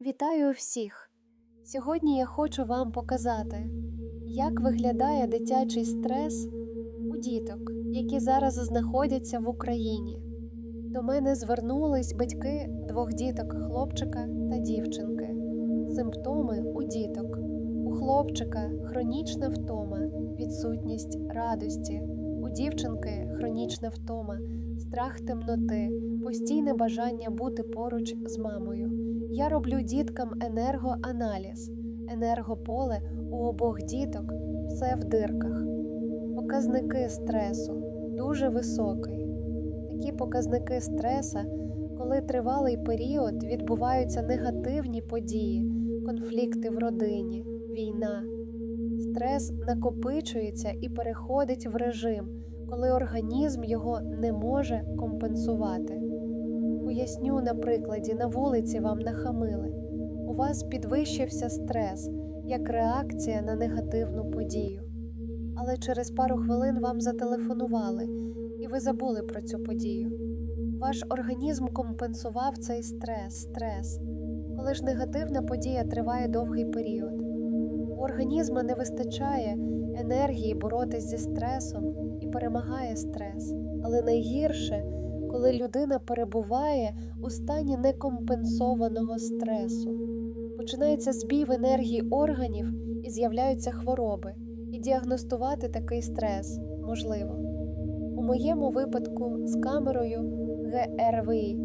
Вітаю всіх! Сьогодні я хочу вам показати, як виглядає дитячий стрес у діток, які зараз знаходяться в Україні. До мене звернулись батьки двох діток хлопчика та дівчинки. Симптоми у діток. У хлопчика хронічна втома, відсутність радості, у дівчинки хронічна втома, страх темноти, постійне бажання бути поруч з мамою. Я роблю діткам енергоаналіз, енергополе у обох діток, все в дирках. Показники стресу дуже високий. Такі показники стреса, коли тривалий період відбуваються негативні події, конфлікти в родині, війна. Стрес накопичується і переходить в режим, коли організм його не може компенсувати. Поясню на прикладі, на вулиці вам нахамили. У вас підвищився стрес як реакція на негативну подію. Але через пару хвилин вам зателефонували, і ви забули про цю подію. Ваш організм компенсував цей стрес, стрес, коли ж негативна подія триває довгий період. Організму не вистачає енергії боротись зі стресом і перемагає стрес. Але найгірше коли людина перебуває у стані некомпенсованого стресу. Починається збій енергії органів і з'являються хвороби, і діагностувати такий стрес можливо. У моєму випадку з камерою ГРВІ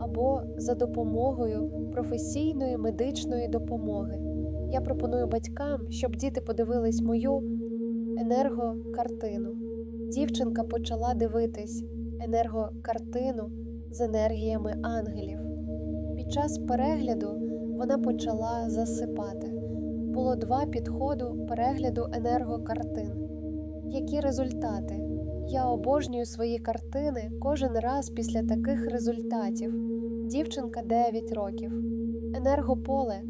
або за допомогою професійної медичної допомоги. Я пропоную батькам, щоб діти подивились мою енергокартину. Дівчинка почала дивитись енергокартину з енергіями ангелів. Під час перегляду вона почала засипати. Було два підходу перегляду енергокартин. Які результати? Я обожнюю свої картини кожен раз після таких результатів. Дівчинка 9 років. Енергополе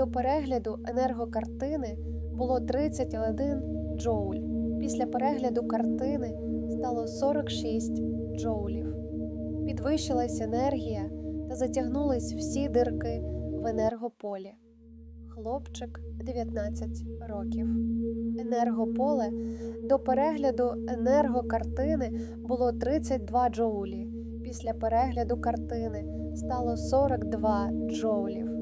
до перегляду енергокартини було 31 джоуль. Після перегляду картини стало 46 джоулів. Підвищилась енергія та затягнулись всі дирки в енергополі. Хлопчик 19 років. Енергополе до перегляду енергокартини було 32 джоулі. Після перегляду картини стало 42 джоулів.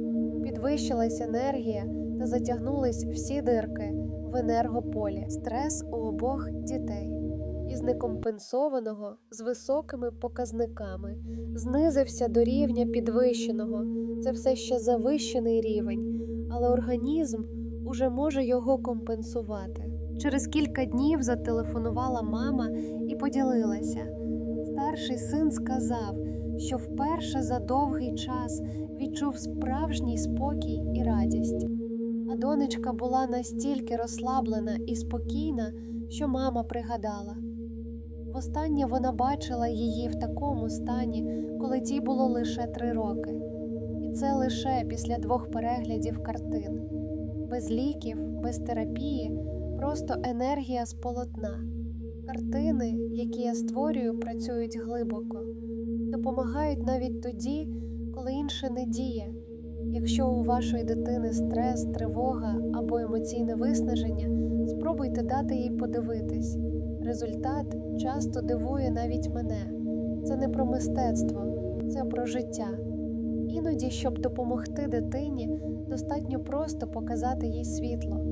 Підвищилась енергія та затягнулись всі дирки в енергополі. Стрес у обох дітей із некомпенсованого з високими показниками, знизився до рівня підвищеного. Це все ще завищений рівень, але організм уже може його компенсувати. Через кілька днів зателефонувала мама і поділилася. Старший син сказав, що вперше за довгий час відчув справжній спокій і радість. А донечка була настільки розслаблена і спокійна, що мама пригадала. Востаннє вона бачила її в такому стані, коли тій було лише три роки, і це лише після двох переглядів картин, без ліків, без терапії, просто енергія з полотна. Картини, які я створюю, працюють глибоко, допомагають навіть тоді, коли інше не діє. Якщо у вашої дитини стрес, тривога або емоційне виснаження, спробуйте дати їй подивитись. Результат часто дивує навіть мене. Це не про мистецтво, це про життя. Іноді, щоб допомогти дитині, достатньо просто показати їй світло.